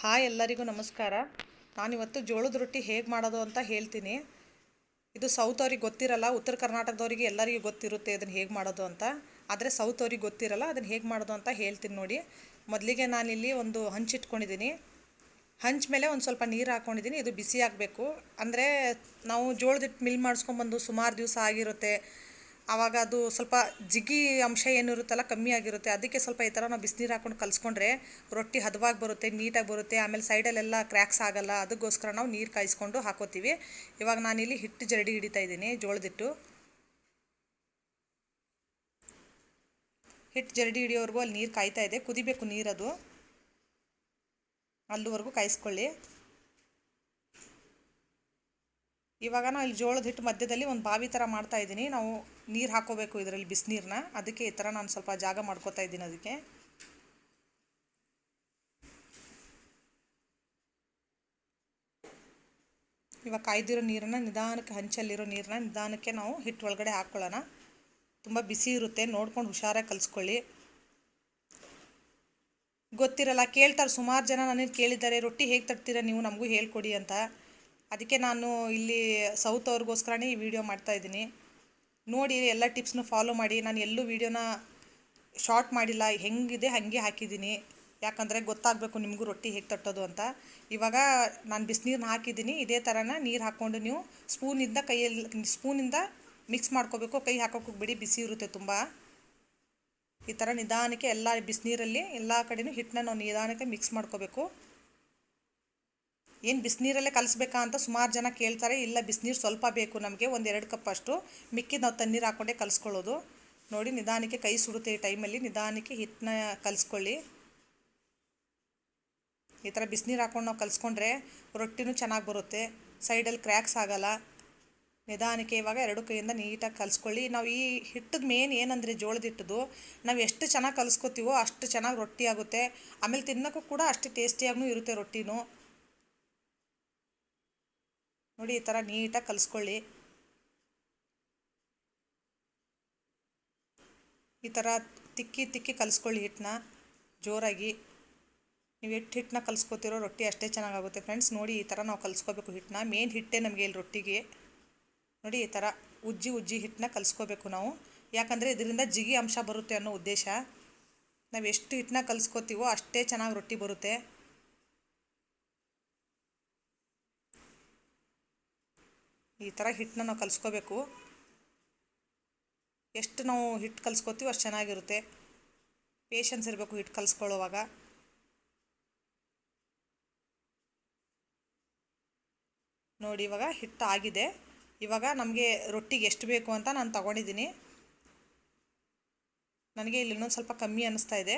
Hi ಎಲ್ಲರಿಗೂ ನಮಸ್ಕಾರ. ನಾನಿವತ್ತು ಜೋಳದ ರೊಟ್ಟಿ ಹೇಗೆ ಮಾಡೋದು ಅಂತ ಹೇಳ್ತೀನಿ. ಇದು ಸೌತ್ ಅವ್ರಿಗೆ ಗೊತ್ತಿರಲ್ಲ, ಉತ್ತರ ಕರ್ನಾಟಕದವರಿಗೆ ಎಲ್ಲರಿಗೂ ಗೊತ್ತಿರುತ್ತೆ ಅದನ್ನು ಹೇಗೆ ಮಾಡೋದು ಅಂತ. ಆದರೆ ಸೌತ್ ಅವ್ರಿಗೆ ಗೊತ್ತಿರಲ್ಲ, ಅದನ್ನು ಹೇಗೆ ಮಾಡೋದು ಅಂತ ಹೇಳ್ತೀನಿ ನೋಡಿ. ಮೊದಲಿಗೆ ನಾನಿಲ್ಲಿ ಒಂದು ಹಂಚಿಟ್ಕೊಂಡಿದ್ದೀನಿ ಹಂಚ ಮೇಲೆ ಒಂದು ಸ್ವಲ್ಪ ನೀರು ಹಾಕ್ಕೊಂಡಿದ್ದೀನಿ ಇದು ಬಿಸಿ ಆಗಬೇಕು. ಅಂದರೆ ನಾವು ಜೋಳದ ಹಿಟ್ಟು ಮಿಲ್ ಮಾಡಿಸ್ಕೊಂಬಂದು ಸುಮಾರು ದಿವಸ ಆಗಿರುತ್ತೆ. ಆವಾಗ ಅದು ಸ್ವಲ್ಪ ಜಿಗಿ ಅಂಶ ಏನಿರುತ್ತಲ್ಲ ಕಮ್ಮಿ ಆಗಿರುತ್ತೆ. ಅದಕ್ಕೆ ಸ್ವಲ್ಪ ಈ ಥರ ನಾವು ಬಿಸಿನೀರು ಹಾಕೊಂಡು ಕಲಿಸ್ಕೊಂಡ್ರೆ ರೊಟ್ಟಿ ಹದವಾಗಿ ಬರುತ್ತೆ, ನೀಟಾಗಿ ಬರುತ್ತೆ. ಆಮೇಲೆ ಸೈಡಲ್ಲೆಲ್ಲ ಕ್ರ್ಯಾಕ್ಸ್ ಆಗಲ್ಲ. ಅದಕ್ಕೋಸ್ಕರ ನಾವು ನೀರು ಕಾಯಿಸ್ಕೊಂಡು ಹಾಕೋತೀವಿ. ಇವಾಗ ನಾನಿಲ್ಲಿ ಹಿಟ್ಟು ಜರಡಿ ಹಿಡಿತಾ ಇದ್ದೀನಿ, ಜೋಳದಿಟ್ಟು. ಹಿಟ್ಟು ಜರಡಿ ಹಿಡಿಯೋವರೆಗೂ ಅಲ್ಲಿ ನೀರು ಕಾಯ್ತಾ ಇದೆ. ಕುದಿಬೇಕು ನೀರದು. ಅಲ್ಲಿವರೆಗೂ ಕಾಯಿಸ್ಕೊಳ್ಳಿ. ಇವಾಗ ನಾವು ಇಲ್ಲಿ ಜೋಳದ ಹಿಟ್ಟು ಮಧ್ಯದಲ್ಲಿ ಒಂದು ಬಾವಿ ಥರ ಮಾಡ್ತಾ ಇದ್ದೀನಿ. ನಾವು ನೀರು ಹಾಕೋಬೇಕು ಇದರಲ್ಲಿ ಬಿಸಿನೀರನ್ನ ಅದಕ್ಕೆ ಈ ಥರ ನಾನು ಸ್ವಲ್ಪ ಜಾಗ ಮಾಡ್ಕೋತಾ ಇದ್ದೀನಿ ಅದಕ್ಕೆ. ಇವಾಗ ಕಾಯ್ದಿರೋ ನೀರನ್ನು, ನಿಧಾನಕ್ಕೆ ಹಂಚಲ್ಲಿರೋ ನೀರನ್ನ ನಿಧಾನಕ್ಕೆ ನಾವು ಹಿಟ್ಟು ಒಳಗಡೆ ಹಾಕ್ಕೊಳ್ಳೋಣ ತುಂಬ ಬಿಸಿ ಇರುತ್ತೆ. ನೋಡ್ಕೊಂಡು ಹುಷಾರಾಗಿ ಕಲಿಸ್ಕೊಳ್ಳಿ. ಗೊತ್ತಿರಲ್ಲ, ಕೇಳ್ತಾರೆ. ಸುಮಾರು ಜನ ನನಗೆ ಕೇಳಿದ್ದಾರೆ, ರೊಟ್ಟಿ ಹೇಗೆ ತಟ್ತೀರಾ ನೀವು? ನಮಗೂ ಹೇಳ್ಕೊಡಿ ಅಂತ. ಅದಕ್ಕೆ ನಾನು ಇಲ್ಲಿ ಸೌತ್ ಅವ್ರಿಗೋಸ್ಕರನೇ ಈ ವಿಡಿಯೋ ಮಾಡ್ತಾಯಿದ್ದೀನಿ ನೋಡಿ, ಎಲ್ಲ ಟಿಪ್ಸ್ನು ಫಾಲೋ ಮಾಡಿ. ನಾನು ಎಲ್ಲೂ ವಿಡಿಯೋನ ಶಾರ್ಟ್ ಮಾಡಿಲ್ಲ. ಹೆಂಗಿದೆ, ಹಾಗೆ ಹಾಕಿದ್ದೀನಿ. ಯಾಕಂದರೆ ಗೊತ್ತಾಗಬೇಕು ನಿಮಗೂ ರೊಟ್ಟಿ ಹೇಗೆ ತಟ್ಟೋದು ಅಂತ. ಇವಾಗ ನಾನು ಬಿಸಿನೀರನ್ನ ಹಾಕಿದ್ದೀನಿ. ಇದೇ ಥರನ ನೀರು ಹಾಕ್ಕೊಂಡು ನೀವು ಸ್ಪೂನಿಂದ ಕೈಯಲ್ಲಿ ಸ್ಪೂನಿಂದ ಮಿಕ್ಸ್ ಮಾಡ್ಕೋಬೇಕು. ಕೈ ಹಾಕೋಕೆ ಬಿಡಿ, ಬಿಸಿ ಇರುತ್ತೆ ತುಂಬ. ಈ ಥರ ನಿಧಾನಕ್ಕೆ ಎಲ್ಲ ಬಿಸಿನೀರಲ್ಲಿ ಎಲ್ಲ ಕಡೆಯೂ ಹಿಟ್ಟನ್ನ ನಾವು ನಿಧಾನಕ್ಕೆ ಮಿಕ್ಸ್ ಮಾಡ್ಕೋಬೇಕು. ಏನು ಬಿಸಿನೀರಲ್ಲೇ ಕಲಿಸ್ಬೇಕಾ ಅಂತ ಸುಮಾರು ಜನ ಕೇಳ್ತಾರೆ, ಇಲ್ಲ ಬಿಸಿನೀರು ಸ್ವಲ್ಪ ಬೇಕು ನಮಗೆ ಒಂದು ಎರಡು ಕಪ್ ಅಷ್ಟು. ಮಿಕ್ಕಿದ ನಾವು ತಣ್ಣೀರು ಹಾಕ್ಕೊಂಡೇ ಕಲಿಸ್ಕೊಳ್ಳೋದು. ನೋಡಿ, ನಿಧಾನಕ್ಕೆ ಕೈ ಸುಡುತ್ತೆ ಈ ಟೈಮಲ್ಲಿ ನಿಧಾನಕ್ಕೆ ಹಿಟ್ಟನ್ನ ಕಲಿಸ್ಕೊಳ್ಳಿ. ಈ ಥರ ಬಿಸಿನೀರು ಹಾಕ್ಕೊಂಡು ನಾವು ಕಲಿಸ್ಕೊಂಡ್ರೆ ರೊಟ್ಟಿನೂ ಚೆನ್ನಾಗಿ ಬರುತ್ತೆ. ಸೈಡಲ್ಲಿ ಕ್ರ್ಯಾಕ್ಸ್ ಆಗಲ್ಲ. ನಿಧಾನಕ್ಕೆ ಇವಾಗ ಎರಡು ಕೈಯಿಂದ ನೀಟಾಗಿ ಕಲಿಸ್ಕೊಳ್ಳಿ. ನಾವು ಈ ಹಿಟ್ಟದ ಮೇನ್ ಏನಂದರೆ ಜೋಳದ ಹಿಟ್ಟದು, ನಾವು ಎಷ್ಟು ಚೆನ್ನಾಗಿ ಕಲಿಸ್ಕೊತೀವೋ ಅಷ್ಟು ಚೆನ್ನಾಗಿ ರೊಟ್ಟಿ ಆಗುತ್ತೆ. ಆಮೇಲೆ ತಿನ್ನೋಕ್ಕೂ ಕೂಡ ಅಷ್ಟು ಟೇಸ್ಟಿಯಾಗೂ ಇರುತ್ತೆ ರೊಟ್ಟಿನೂ. ನೋಡಿ ಈ ಥರ ನೀಟಾಗಿ ಕಲಿಸ್ಕೊಳ್ಳಿ. ಈ ಥರ ತಿಕ್ಕಿ ತಿಕ್ಕಿ ಕಲಿಸ್ಕೊಳ್ಳಿ ಹಿಟ್ಟನ್ನ ಜೋರಾಗಿ. ನೀವು ಎಷ್ಟು ಹಿಟ್ಟನ್ನ ಕಲಿಸ್ಕೊತಿರೋ ರೊಟ್ಟಿ ಅಷ್ಟೇ ಚೆನ್ನಾಗಾಗುತ್ತೆ ಫ್ರೆಂಡ್ಸ್. ನೋಡಿ ಈ ಥರ ನಾವು ಕಲಿಸ್ಕೋಬೇಕು ಹಿಟ್ಟನ್ನ. ಮೇನ್ ಹಿಟ್ಟೇ ನಮಗೆ ಇಲ್ಲಿ ರೊಟ್ಟಿಗೆ. ನೋಡಿ ಈ ಥರ ಉಜ್ಜಿ ಉಜ್ಜಿ ಹಿಟ್ಟನ್ನ ಕಲಿಸ್ಕೋಬೇಕು ನಾವು. ಯಾಕಂದರೆ ಇದರಿಂದ ಜಿಗಿ ಅಂಶ ಬರುತ್ತೆ ಅನ್ನೋ ಉದ್ದೇಶ. ನಾವು ಎಷ್ಟು ಹಿಟ್ಟನ್ನ ಕಲಿಸ್ಕೋತೀವೋ ಅಷ್ಟೇ ಚೆನ್ನಾಗಿ ರೊಟ್ಟಿ ಬರುತ್ತೆ. ಈ ಥರ ಹಿಟ್ಟನ್ನ ನಾವು ಕಲಿಸ್ಕೋಬೇಕು. ಎಷ್ಟು ನಾವು ಹಿಟ್ಟು ಕಲಿಸ್ಕೋತೀವೋ ಅಷ್ಟು ಚೆನ್ನಾಗಿರುತ್ತೆ. ಪೇಷನ್ಸ್ ಇರಬೇಕು ಹಿಟ್ಟು ಕಲಿಸ್ಕೊಳ್ಳೋವಾಗ. ನೋಡಿ, ಇವಾಗ ಹಿಟ್ಟು ಆಗಿದೆ. ಇವಾಗ ನಮಗೆ ರೊಟ್ಟಿಗೆ ಎಷ್ಟು ಬೇಕು ಅಂತ ನಾನು ತಗೊಂಡಿದ್ದೀನಿ. ನನಗೆ ಇಲ್ಲಿ ಇನ್ನೊಂದು ಸ್ವಲ್ಪ ಕಮ್ಮಿ ಅನ್ನಿಸ್ತಾ ಇದೆ.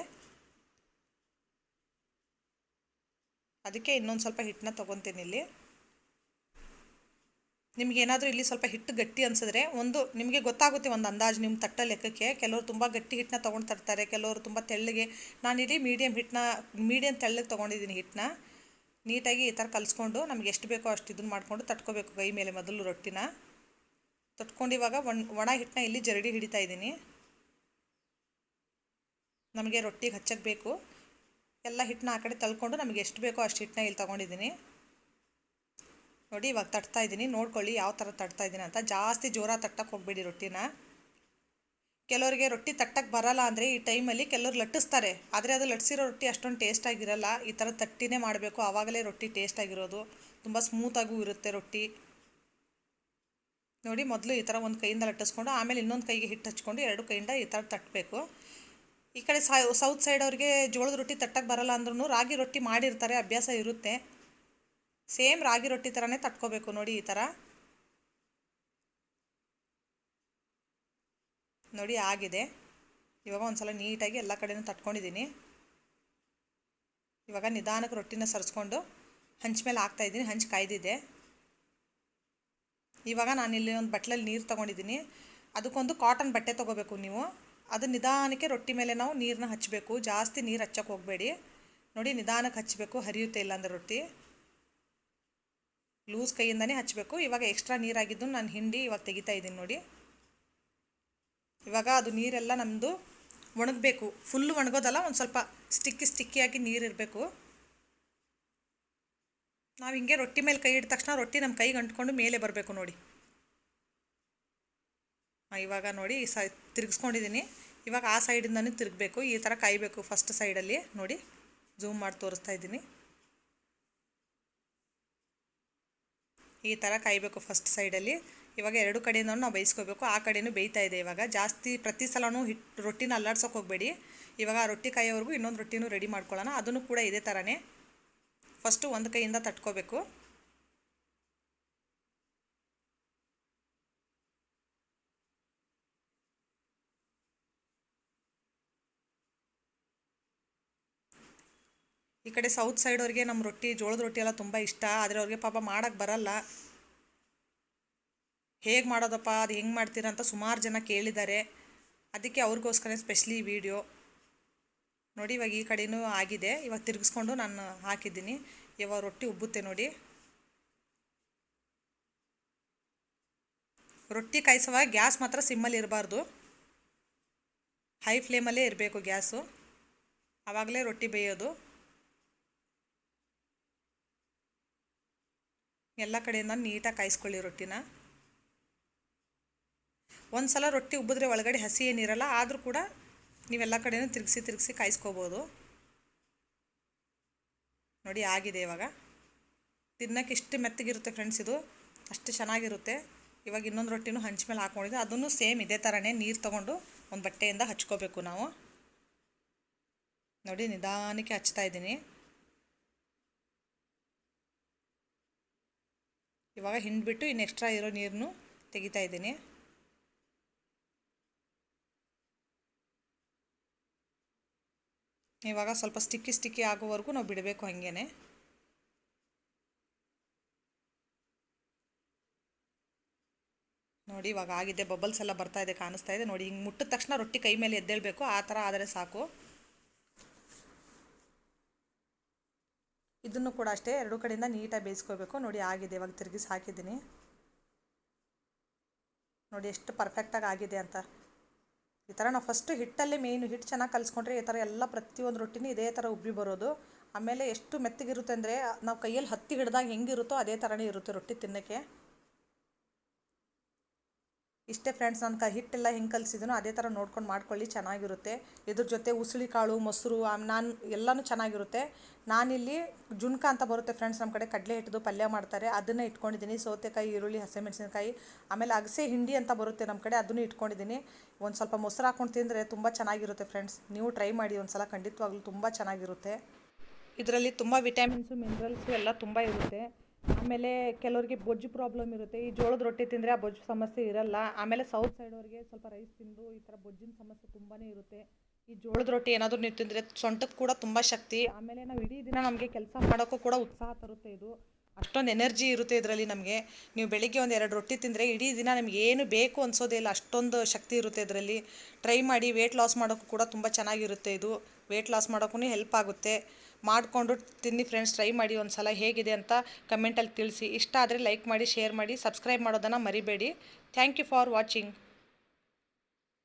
ಅದಕ್ಕೆ ಇನ್ನೊಂದು ಸ್ವಲ್ಪ ಹಿಟ್ಟನ್ನ ತೊಗೊತೀನಿ ಇಲ್ಲಿ. ನಿಮ್ಗೆ ಏನಾದರೂ ಇಲ್ಲಿ ಸ್ವಲ್ಪ ಹಿಟ್ಟು ಗಟ್ಟಿ ಅನಿಸಿದ್ರೆ ಒಂದು ನಿಮಗೆ ಗೊತ್ತಾಗುತ್ತೆ ಒಂದು ಅಂದಾಜು ನಿಮ್ಮ ತಟ್ಟ ಲೆಕ್ಕಕ್ಕೆ. ಕೆಲವರು ತುಂಬ ಗಟ್ಟಿ ಹಿಟ್ಟನ್ನ ತೊಗೊಂಡು ತರ್ತಾರೆ, ಕೆಲವರು ತುಂಬ ತೆಳ್ಳಗೆ. ನಾನಿಲ್ಲಿ ಮೀಡಿಯಮ್ ಹಿಟ್ಟನ್ನ ಮೀಡಿಯಮ್ ತೆಳ್ಳಗೆ ತೊಗೊಂಡಿದ್ದೀನಿ ಹಿಟ್ಟನ್ನ. ನೀಟಾಗಿ ಈ ಥರ ಕಲಿಸ್ಕೊಂಡು ನಮ್ಗೆ ಎಷ್ಟು ಬೇಕೋ ಅಷ್ಟು ಇದನ್ನು ಮಾಡಿಕೊಂಡು ತಟ್ಕೋಬೇಕು ಕೈ ಮೇಲೆ ಮೊದಲು ರೊಟ್ಟಿನ. ತಟ್ಕೊಂಡು ಇವಾಗ ಒಣ ಒಣ ಹಿಟ್ಟನ್ನ ಇಲ್ಲಿ ಜರಡಿ ಹಿಡಿತಾ ಇದ್ದೀನಿ. ನಮಗೆ ರೊಟ್ಟಿಗೆ ಹಚ್ಚಕ್ಕೆ ಬೇಕು. ಎಲ್ಲ ಹಿಟ್ಟನ್ನ ಆ ಕಡೆ ತಳ್ಕೊಂಡು ನಮಗೆ ಎಷ್ಟು ಬೇಕೋ ಅಷ್ಟು ಹಿಟ್ಟನ್ನ ಇಲ್ಲಿ ತೊಗೊಂಡಿದ್ದೀನಿ. ನೋಡಿ, ಇವಾಗ ತಟ್ತಾ ಇದ್ದೀನಿ. ನೋಡ್ಕೊಳ್ಳಿ ಯಾವ ಥರ ತಟ್ತಾ ಇದ್ದೀನಿ ಅಂತ. ಜಾಸ್ತಿ ಜೋರ ತಟ್ಟಕ್ಕೆ ಹೋಗಬೇಡಿ ರೊಟ್ಟಿನ. ಕೆಲವರಿಗೆ ರೊಟ್ಟಿ ತಟ್ಟಕ್ಕೆ ಬರಲ್ಲ ಅಂದರೆ ಈ ಟೈಮಲ್ಲಿ ಕೆಲವರು ಲಟ್ಟಿಸ್ತಾರೆ. ಆದರೆ ಅದು ಲಟ್ಟಿಸಿರೋ ರೊಟ್ಟಿ ಅಷ್ಟೊಂದು ಟೇಸ್ಟಾಗಿರಲ್ಲ ಈ ಥರ ತಟ್ಟಿನೇ ಮಾಡಬೇಕು. ಆವಾಗಲೇ ರೊಟ್ಟಿ ಟೇಸ್ಟಾಗಿರೋದು ತುಂಬ ಸ್ಮೂತಾಗೂ ಇರುತ್ತೆ ರೊಟ್ಟಿ. ನೋಡಿ, ಮೊದಲು ಈ ಥರ ಒಂದು ಕೈಯಿಂದ ಲಟ್ಟಿಸ್ಕೊಂಡು, ಆಮೇಲೆ ಇನ್ನೊಂದು ಕೈಗೆ ಹಿಟ್ಟು ಹಚ್ಕೊಂಡು, ಎರಡು ಕೈಯಿಂದ ಈ ಥರ ತಟ್ಟಬೇಕು. ಈ ಕಡೆ ಸೌತ್ ಸೈಡ್ ಅವ್ರಿಗೆ ಜೋಳದ ರೊಟ್ಟಿ ತಟ್ಟಕ್ಕೆ ಬರಲ್ಲ ಅಂದ್ರೂ ರಾಗಿ ರೊಟ್ಟಿ ಮಾಡಿರ್ತಾರೆ. ಅಭ್ಯಾಸ ಇರುತ್ತೆ. ಸೇಮ್ ರಾಗಿ ರೊಟ್ಟಿ ಥರನೇ ತಟ್ಕೋಬೇಕು ನೋಡಿ ಈ ಥರ ನೋಡಿ ಆಗಿದೆ. ಇವಾಗ ಒಂದು ಸಲ ನೀಟಾಗಿ ಎಲ್ಲ ಕಡೆಯೂ ತಟ್ಕೊಂಡಿದ್ದೀನಿ. ಇವಾಗ ನಿಧಾನಕ್ಕೆ ರೊಟ್ಟಿನ ಸರಿಸ್ಕೊಂಡು ಹಂಚ ಮೇಲೆ ಹಾಕ್ತಾಯಿದ್ದೀನಿ ಹಂಚು ಕಾಯ್ದಿದೆ. ಇವಾಗ ನಾನು ಇಲ್ಲಿ ಒಂದು ಬಟ್ಲಲ್ಲಿ ನೀರು ತೊಗೊಂಡಿದ್ದೀನಿ. ಅದಕ್ಕೊಂದು ಕಾಟನ್ ಬಟ್ಟೆ ತೊಗೋಬೇಕು ನೀವು. ಅದು ನಿಧಾನಕ್ಕೆ ರೊಟ್ಟಿ ಮೇಲೆ ನಾವು ನೀರನ್ನ ಹಚ್ಚಬೇಕು ಜಾಸ್ತಿ ನೀರು ಹಚ್ಚಕ್ಕೆ ಹೋಗಬೇಡಿ. ನೋಡಿ ನಿಧಾನಕ್ಕೆ ಹಚ್ಚಬೇಕು ಹರಿಯುತ್ತೆ ಇಲ್ಲಾಂದ್ರೆ ರೊಟ್ಟಿ. ಲೂಸ್ ಕೈಯಿಂದನೇ ಹಚ್ಚಬೇಕು ಇವಾಗ ಎಕ್ಸ್ಟ್ರಾ ನೀರಾಗಿದ್ದು ನಾನು ಹಿಂಡಿ ಇವಾಗ ತೆಗಿತಾ ಇದ್ದೀನಿ ನೋಡಿ. ಇವಾಗ ಅದು ನೀರೆಲ್ಲ ನಮ್ಮದು ಒಣಗಬೇಕು. ಫುಲ್ಲು ಒಣಗೋದಲ್ಲ, ಒಂದು ಸ್ವಲ್ಪ ಸ್ಟಿಕ್ಕಿ ಸ್ಟಿಕ್ಕಿಯಾಗಿ ನೀರು ಇರಬೇಕು ನಾವು ಹಿಂಗೆ ರೊಟ್ಟಿ ಮೇಲೆ ಕೈ ಇಟ್ಟ ತಕ್ಷಣ ರೊಟ್ಟಿ ನಮ್ಮ ಕೈಗೆ ಅಂಟ್ಕೊಂಡು ಮೇಲೆ ಬರಬೇಕು ನೋಡಿ. ಇವಾಗ ನೋಡಿ ಈ ಸೈ ತಿರುಗಿಸ್ಕೊಂಡಿದ್ದೀನಿ ಇವಾಗ ಆ ಸೈಡಿಂದನೂ ತಿರುಗಬೇಕು. ಈ ಥರ ಕಾಯಬೇಕು ಫಸ್ಟ್ ಸೈಡಲ್ಲಿ ನೋಡಿ. ಝೂಮ್ ಮಾಡಿ ತೋರಿಸ್ತಾ ಇದ್ದೀನಿ. ಈ ಥರ ಕಾಯಬೇಕು ಫಸ್ಟ್ ಸೈಡಲ್ಲಿ ಇವಾಗ ಎರಡು ಕಡೆಯಿಂದ ನಾವು ಬೇಯಿಸ್ಕೋಬೇಕು. ಆ ಕಡೆನೂ ಬೇಯ್ತಾ ಇದೆ ಇವಾಗ. ಜಾಸ್ತಿ ಪ್ರತಿ ಸಲನೂ ಹಿಟ್ಟು ರೊಟ್ಟಿನ ಅಲ್ಲಾಡ್ಸೋಕೆ ಹೋಗಬೇಡಿ. ಇವಾಗ ರೊಟ್ಟಿ ಕಾಯೋವರೆಗೂ ಇನ್ನೊಂದು ರೊಟ್ಟಿನೂ ರೆಡಿ ಮಾಡ್ಕೊಳ್ಳೋಣ. ಅದನ್ನು ಕೂಡ ಇದೇ ಥರನೇ ಫಸ್ಟು ಒಂದು ಕೈಯಿಂದ ತಟ್ಕೋಬೇಕು. ಈ ಕಡೆ ಸೌತ್ ಸೈಡ್ ಅವ್ರಿಗೆ ನಮ್ಮ ರೊಟ್ಟಿ, ಜೋಳದ ರೊಟ್ಟಿ ಎಲ್ಲ ತುಂಬ ಇಷ್ಟ. ಆದರೆ ಅವ್ರಿಗೆ ಪಾಪ ಮಾಡೋಕ್ಕೆ ಬರಲ್ಲ. ಹೇಗೆ ಮಾಡೋದಪ್ಪ, ಅದು ಹೆಂಗೆ ಮಾಡ್ತೀರಾ ಅಂತ ಸುಮಾರು ಜನ ಕೇಳಿದ್ದಾರೆ. ಅದಕ್ಕೆ ಅವ್ರಿಗೋಸ್ಕರ ಸ್ಪೆಷಲಿ ವಿಡಿಯೋ ನೋಡಿ ಇವಾಗ ಈ ಕಡೆಯೂ ಆಗಿದೆ. ಇವಾಗ ತಿರುಗಿಸ್ಕೊಂಡು ನಾನು ಹಾಕಿದ್ದೀನಿ. ಇವಾಗ ರೊಟ್ಟಿ ಉಬ್ಬುತ್ತೆ ನೋಡಿ. ರೊಟ್ಟಿ ಕಾಯಿಸುವಾಗ ಗ್ಯಾಸ್ ಮಾತ್ರ ಸಿಮ್ಮಲ್ಲಿ ಇರಬಾರ್ದು. ಹೈ ಫ್ಲೇಮಲ್ಲೇ ಇರಬೇಕು ಗ್ಯಾಸು. ಆವಾಗಲೇ ರೊಟ್ಟಿ ಬೇಯೋದು. ಎಲ್ಲ ಕಡೆಯಿಂದ ನೀಟಾಗಿ ಕಾಯಿಸ್ಕೊಳ್ಳಿ ರೊಟ್ಟಿನ. ಒಂದು ಸಲ ರೊಟ್ಟಿ ಉಬ್ಬಿದ್ರೆ ಒಳಗಡೆ ಹಸಿ ಏನಿರಲ್ಲ, ಆದರೂ ಕೂಡ ನೀವೆಲ್ಲ ಕಡೆಯೂ ತಿರುಗಿಸಿ ತಿರುಗಿಸಿ ಕಾಯಿಸ್ಕೋಬೋದು. ನೋಡಿ ಆಗಿದೆ ಇವಾಗ. ತಿನ್ನೋಕೆ ಇಷ್ಟು ಮೆತ್ತಗಿರುತ್ತೆ ಫ್ರೆಂಡ್ಸ್ ಇದು. ಅಷ್ಟು ಚೆನ್ನಾಗಿರುತ್ತೆ. ಇವಾಗ ಇನ್ನೊಂದು ರೊಟ್ಟಿನೂ ಹಂಚ ಮೇಲೆ ಹಾಕ್ಕೊಂಡಿದ್ದೆ ಅದನ್ನು ಸೇಮ್ ಇದೇ ಥರನೇ ನೀರು ತೊಗೊಂಡು ಒಂದು ಬಟ್ಟೆಯಿಂದ ಹಚ್ಕೋಬೇಕು ನಾವು. ನೋಡಿ ನಿಧಾನಕ್ಕೆ ಹಚ್ತಾ ಇದ್ದೀನಿ. ಇವಾಗ ಹಿಂಡ್ಬಿಟ್ಟು ಇನ್ನು ಎಕ್ಸ್ಟ್ರಾ ಇರೋ ನೀರನ್ನು ತೆಗಿತಾ ಇದ್ದೀನಿ. ಇವಾಗ ಸ್ವಲ್ಪ ಸ್ಟಿಕ್ಕಿ ಸ್ಟಿಕ್ಕಿ ಆಗೋವರೆಗೂ ನಾವು ಬಿಡಬೇಕು ಹಾಗೇನೆ. ನೋಡಿ ಇವಾಗ ಆಗಿದೆ ಬಬಲ್ಸ್ ಎಲ್ಲ ಬರ್ತಾ ಇದೆ, ಕಾಣಿಸ್ತಾ ಇದೆ. ನೋಡಿ ಹಿಂಗೆ ಮುಟ್ಟಿದ ತಕ್ಷಣ ರೊಟ್ಟಿ ಕೈ ಮೇಲೆ ಎದ್ದೇಳಬೇಕು, ಆ ಥರ ಆದರೆ ಸಾಕು. ಇದನ್ನು ಕೂಡ ಅಷ್ಟೇ ಎರಡು ಕಡೆಯಿಂದ ನೀಟಾಗಿ ಬೇಯಿಸ್ಕೋಬೇಕು ನೋಡಿ ಆಗಿದೆ, ಇವಾಗ ತಿರುಗಿಸಿ ಹಾಕಿದ್ದೀನಿ. ನೋಡಿ ಎಷ್ಟು ಪರ್ಫೆಕ್ಟಾಗಿ ಆಗಿದೆ ಅಂತ. ಈ ಥರ ನಾವು ಫಸ್ಟು ಹಿಟ್ಟಲ್ಲೇ ಮೇಯ್ನು ಹಿಟ್ಟು ಚೆನ್ನಾಗಿ ಕಲಿಸ್ಕೊಂಡ್ರೆ ಈ ಥರ ಎಲ್ಲ ಪ್ರತಿಯೊಂದು ರೊಟ್ಟಿನೂ ಇದೇ ಥರ ಉಬ್ಬಿ ಬರೋದು. ಆಮೇಲೆ ಎಷ್ಟು ಮೆತ್ತಗಿರುತ್ತೆ ಅಂದರೆ ನಾವು ಕೈಯಲ್ಲಿ ಹತ್ತಿ ಹಿಡ್ದಾಗ ಹೆಂಗಿರುತ್ತೋ ಅದೇ ಥರನೇ ಇರುತ್ತೆ ರೊಟ್ಟಿ ತಿನ್ನೋಕ್ಕೆ. ಇಷ್ಟೇ ಫ್ರೆಂಡ್ಸ್ ನಾನು ಕ ಹಿಟ್ಟೆಲ್ಲ ಹೆಂಗೆ ಕಲಿಸಿದನೋ ಅದೇ ಥರ ನೋಡ್ಕೊಂಡು ಮಾಡ್ಕೊಳ್ಳಿ, ಚೆನ್ನಾಗಿರುತ್ತೆ. ಇದ್ರ ಜೊತೆ ಉಸುಳಿ ಕಾಳು, ಮೊಸರು ನಾನು ಎಲ್ಲನೂ ಚೆನ್ನಾಗಿರುತ್ತೆ. ನಾನಿಲ್ಲಿ ಜುಣ್ಕ ಅಂತ ಬರುತ್ತೆ ಫ್ರೆಂಡ್ಸ್ ನಮ್ಮ ಕಡೆ, ಕಡಲೆ ಹಿಟ್ಟದು ಪಲ್ಯ ಮಾಡ್ತಾರೆ, ಅದನ್ನು ಇಟ್ಕೊಂಡಿದ್ದೀನಿ. ಸೌತೆಕಾಯಿ, ಈರುಳ್ಳಿ, ಹಸಿಮೆಣಸಿನಕಾಯಿ, ಆಮೇಲೆ ಅಗಸೆ ಹಿಂಡಿ ಅಂತ ಬರುತ್ತೆ ನಮ್ಮ ಕಡೆ, ಅದನ್ನು ಇಟ್ಕೊಂಡಿದ್ದೀನಿ. ಒಂದು ಸ್ವಲ್ಪ ಮೊಸರು ಹಾಕೊಂಡು ತಿಂದರೆ ತುಂಬ ಚೆನ್ನಾಗಿರುತ್ತೆ ಫ್ರೆಂಡ್ಸ್ ನೀವು ಟ್ರೈ ಮಾಡಿ ಒಂದು ಸಲ ಖಂಡಿತವಾಗ್ಲೂ ತುಂಬ ಚೆನ್ನಾಗಿರುತ್ತೆ. ಇದರಲ್ಲಿ ತುಂಬ ವಿಟಮಿನ್ಸು ಮಿನರಲ್ಸು ಎಲ್ಲ ತುಂಬ ಇರುತ್ತೆ. ಆಮೇಲೆ ಕೆಲವರಿಗೆ ಬೊಜ್ಜು ಪ್ರಾಬ್ಲಮ್ ಇರುತ್ತೆ. ಈ ಜೋಳದ ರೊಟ್ಟಿ ತಿಂದರೆ ಆ ಬೊಜ್ಜು ಸಮಸ್ಯೆ ಇರಲ್ಲ. ಆಮೇಲೆ ಸೌತ್ ಸೈಡ್ ಅವ್ರಿಗೆ ಸ್ವಲ್ಪ ರೈಸ್ ತಿಂದು ಈ ಥರ ಬೊಜ್ಜಿನ ಸಮಸ್ಯೆ ತುಂಬಾ ಇರುತ್ತೆ. ಈ ಜೋಳದ ರೊಟ್ಟಿ ಏನಾದರೂ ನೀವು ತಿಂದರೆ ಸೊಂಟಕ್ಕೆ ಕೂಡ ತುಂಬ ಶಕ್ತಿ. ಆಮೇಲೆ ನಾವು ಇಡೀ ದಿನ ನಮಗೆ ಕೆಲಸ ಮಾಡೋಕ್ಕೂ ಕೂಡ ಉತ್ಸಾಹ ತರುತ್ತೆ ಇದು. ಅಷ್ಟೊಂದು ಎನರ್ಜಿ ಇರುತ್ತೆ ಇದರಲ್ಲಿ ನಮಗೆ. ನೀವು ಬೆಳಿಗ್ಗೆ ಒಂದು ಎರಡು ರೊಟ್ಟಿ ತಿಂದರೆ ಇಡೀ ದಿನ ನಮಗೆ ಏನು ಬೇಕು ಅನ್ಸೋದೇ ಇಲ್ಲ. ಅಷ್ಟೊಂದು ಶಕ್ತಿ ಇರುತ್ತೆ ಇದರಲ್ಲಿ. ಟ್ರೈ ಮಾಡಿ ವೆಯ್ಟ್ ಲಾಸ್ ಮಾಡೋಕ್ಕೂ ಕೂಡ ತುಂಬ ಚೆನ್ನಾಗಿರುತ್ತೆ ಇದು. ವೆಯ್ಟ್ ಲಾಸ್ ಮಾಡೋಕ್ಕೂ ಹೆಲ್ಪ್ ಆಗುತ್ತೆ. ಮಾಡಿಕೊಂಡು ತಿನ್ನಿ ಫ್ರೆಂಡ್ಸ್ ಟ್ರೈ ಮಾಡಿ ಒಂದು ಸಲ ಹೇಗಿದೆ ಅಂತ ಕಮೆಂಟಲ್ಲಿ ತಿಳಿಸಿ. ಇಷ್ಟ ಆದರೆ ಲೈಕ್ ಮಾಡಿ ಶೇರ್ ಮಾಡಿ ಸಬ್ಸ್ಕ್ರೈಬ್ ಮಾಡೋದನ್ನು ಮರಿಬೇಡಿ. Thank you for watching